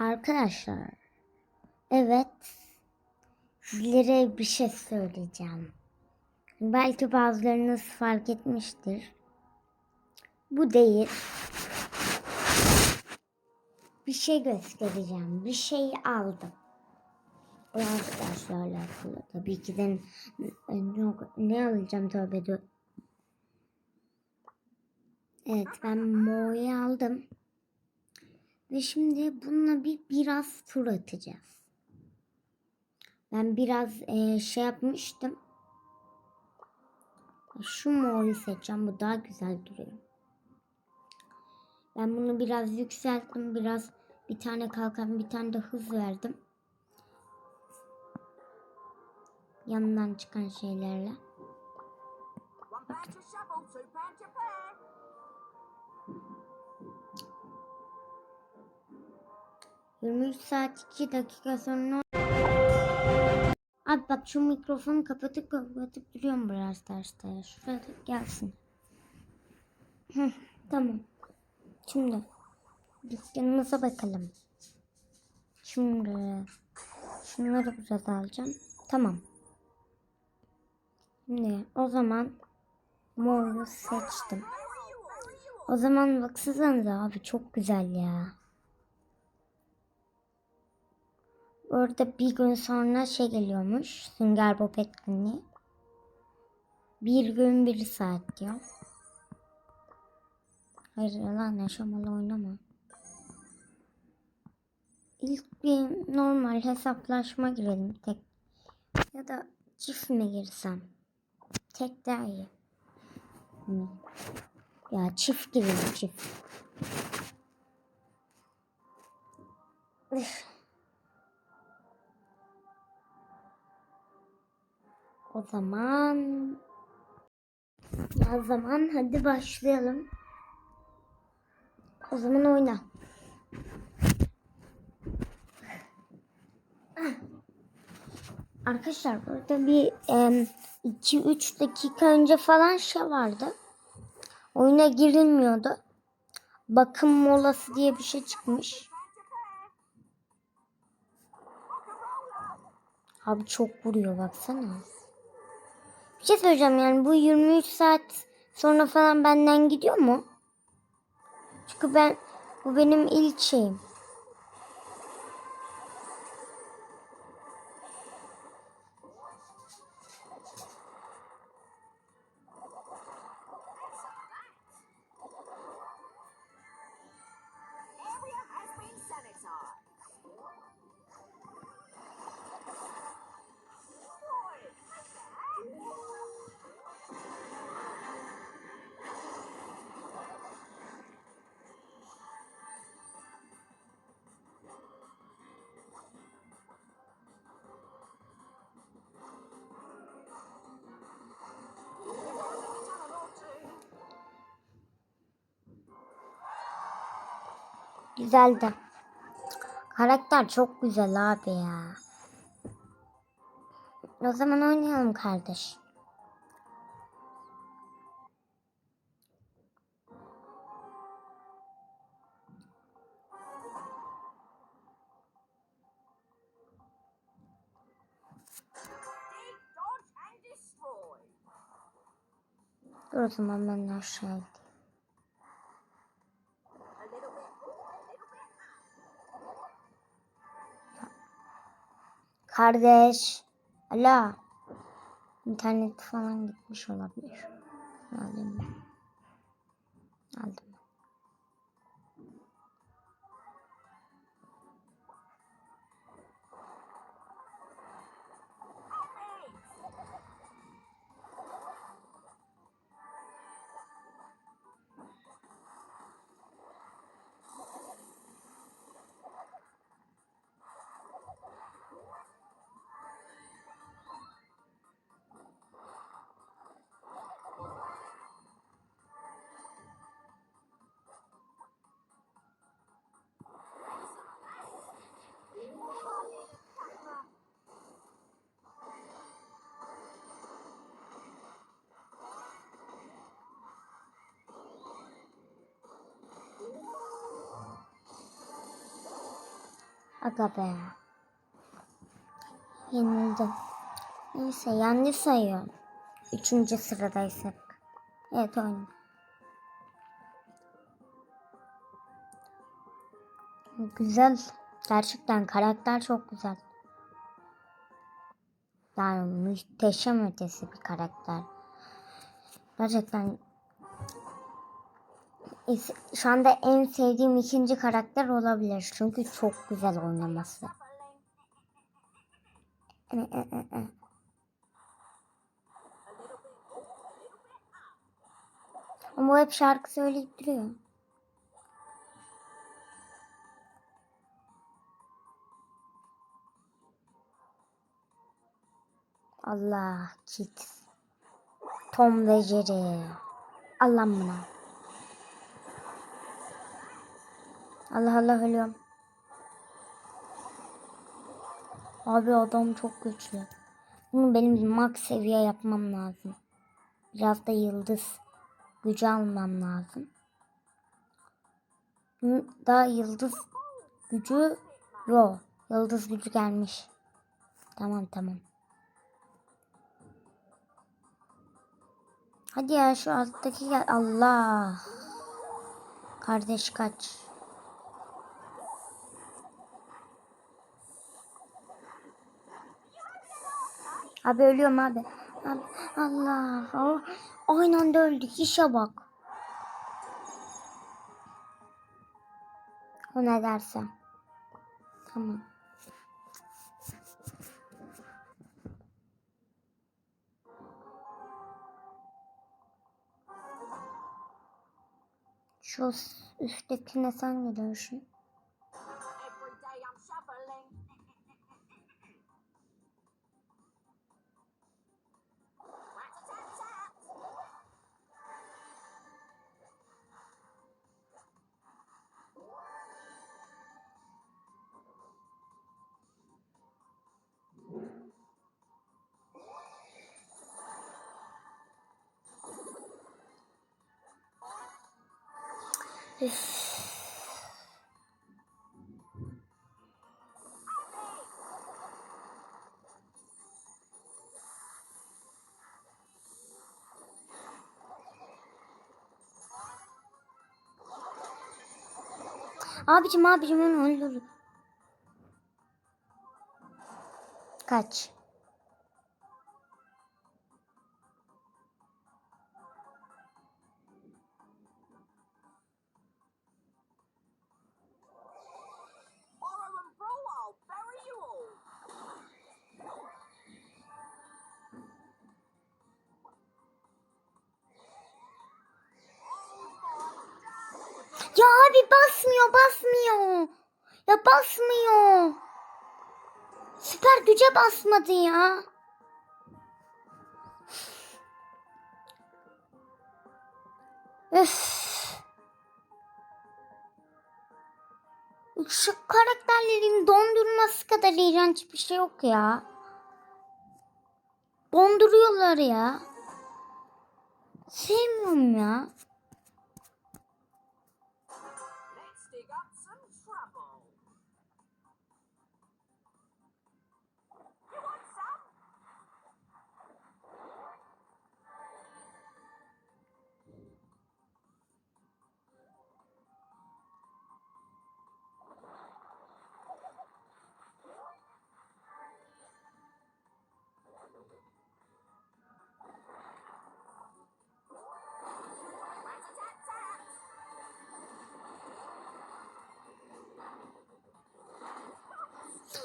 Arkadaşlar, evet, sizlere bir şey söyleyeceğim. Belki bazılarınız fark etmiştir. Bu değil. Bir şey göstereceğim. Bir şey aldım. O arkadaşlarla alakalı. Tabii ki de ne, ne alacağım tövbe de. Evet ben Mo'yu aldım. Ve şimdi bununla bir biraz tur atacağız. Ben biraz eee, şey yapmıştım. Şu moru seçeceğim. Bu daha güzel duruyor. Ben bunu biraz yükselttim. Biraz bir tane kalkan bir tane de hız verdim. Yanından çıkan şeylerle. ...23 saat 2 dakika sonra... Abi bak şu mikrofonu kapatıp kapatıp duruyorum biraz derste. Şuraya gelsin. Hı, tamam. Şimdi dükkanımıza bakalım. Şimdi şunları biraz alacağım. Tamam. Şimdi o zaman moru seçtim. O zaman baksanıza abi çok güzel ya. Orada bir gün sonra şey geliyormuş. Sünger Bob etkinliği. Bir gün bir saat diyor. Hayır lan yaşamalı oynama. İlk bir normal hesaplaşma girelim tek. Ya da çift mi girsem? Tek daha iyi. Hı. Ya çift girelim çift. O zaman o zaman hadi başlayalım. O zaman oyna. Arkadaşlar burada bir 2-3 dakika önce falan şey vardı. Oyuna girilmiyordu. Bakım molası diye bir şey çıkmış. Abi çok vuruyor baksana. Bir şey söyleyeceğim yani bu 23 saat sonra falan benden gidiyor mu? Çünkü ben bu benim ilk şeyim. Güzeldi. Karakter çok güzel abi ya. O zaman oynayalım kardeş. Dur o zaman ben aşağı gideyim. Kardeş. Alo. İnternet falan gitmiş olabilir. Ben. Aldım. Aga be. Yenildim. Neyse yendi sayıyorum. Üçüncü sıradaysak. Evet oyna. Güzel. Gerçekten karakter çok güzel. Yani muhteşem ötesi bir karakter. Gerçekten şu anda en sevdiğim ikinci karakter olabilir. Çünkü çok güzel oynaması. Ama o hep şarkı söyleyip duruyor. Allah kit. Tom ve Jerry. Allah'ım buna. Allah Allah ölüyorum. Abi adam çok güçlü. Bunu benim max seviye yapmam lazım. Biraz da yıldız gücü almam lazım. Daha yıldız gücü yok. Yıldız gücü gelmiş. Tamam tamam. Hadi ya şu alttaki gel. Allah. Kardeş kaç. Abi ölüyorum abi. Abi, Allah. Oh, Aynı anda öldük. İşe bak. O ne derse. Tamam. Şu üsttekine sen gidiyorsun. Abicim abicim onu öldür. Kaç. Basmıyor basmıyor. Ya basmıyor. Süper güce basmadı ya. Öf. Şu karakterlerin dondurması kadar iğrenç bir şey yok ya. Donduruyorlar ya. Sevmiyorum ya.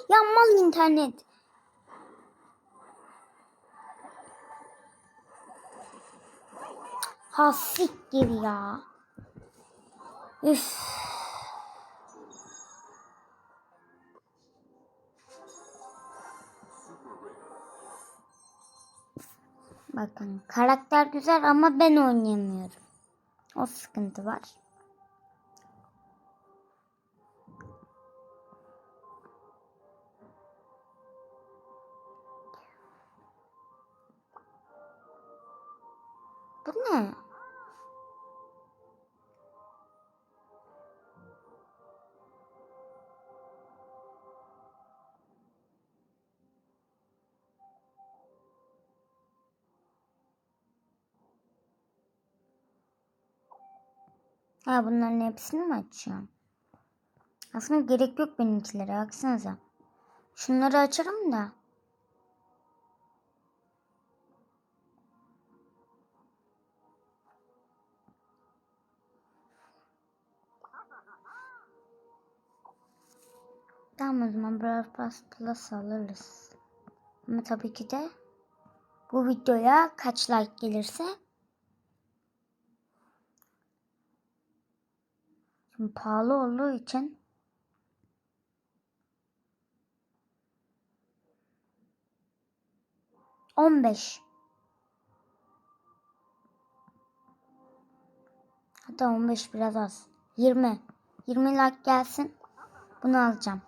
Ya mal internet. Ha siktir ya. Üf. Bakın karakter güzel ama ben oynayamıyorum. O sıkıntı var. Ha bunların hepsini mi açacağım? Aslında gerek yok benimkilere baksanıza. Şunları açarım da. Tamam o zaman Brawl Pass Plus alırız. Ama tabii ki de bu videoya kaç like gelirse Şimdi pahalı olduğu için on beş hatta on beş biraz az yirmi yirmi like gelsin bunu alacağım.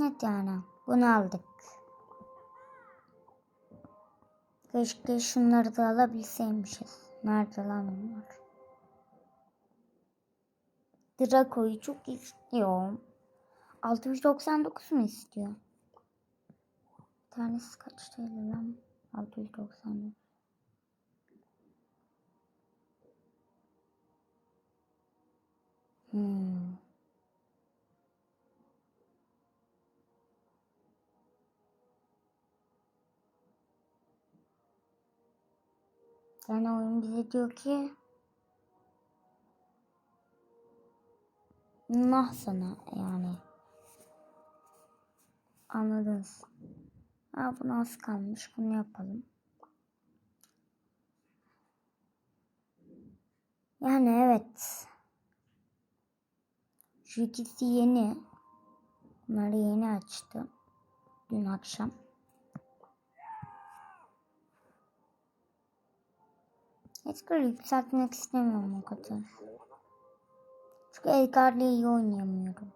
Evet yani bunu aldık. Keşke şunları da alabilseymişiz. Nerede lan onlar? Draco'yu çok istiyorum. 699 mu istiyor? Bir tanesi kaç TL lan? 699. Hmm. Yani oyun bize diyor ki Nah sana yani. Anladınız. Ha bu az kalmış. Bunu yapalım. Yani evet. Şu ikisi yeni. Bunları yeni açtım. Dün akşam. Edgar'ı yükseltmek istemiyorum o kadar. Çünkü Edgar'la iyi oynayamıyorum.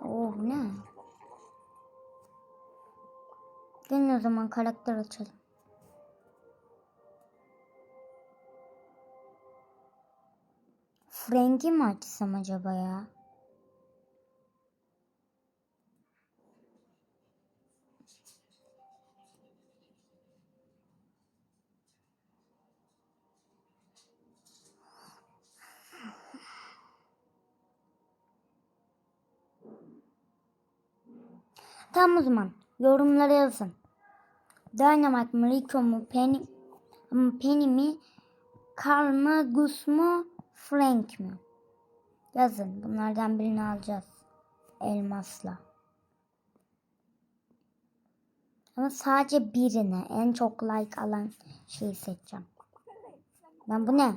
Bu ne? Gelin o zaman karakter açalım. Frank'i mi açsam acaba ya? Tamam o zaman. Yorumlara yazın. Dynamite mı, Rico mu, Penny, Penny mi, Carl mı, Gus mu, Frank mi? Yazın. Bunlardan birini alacağız. Elmasla. Ama sadece birine en çok like alan şeyi seçeceğim. Ben bu ne?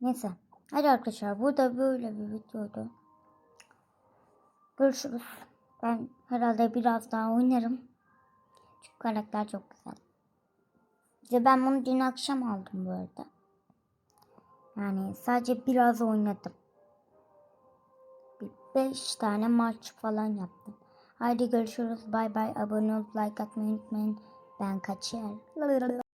Neyse. Hadi arkadaşlar bu da böyle bir videoydu. Görüşürüz. Ben herhalde biraz daha oynarım. Çünkü karakter çok güzel. İşte ben bunu dün akşam aldım bu arada. Yani sadece biraz oynadım. Bir beş tane maç falan yaptım. Haydi görüşürüz. Bay bay. Abone olup like atmayı unutmayın. Ben kaçıyorum.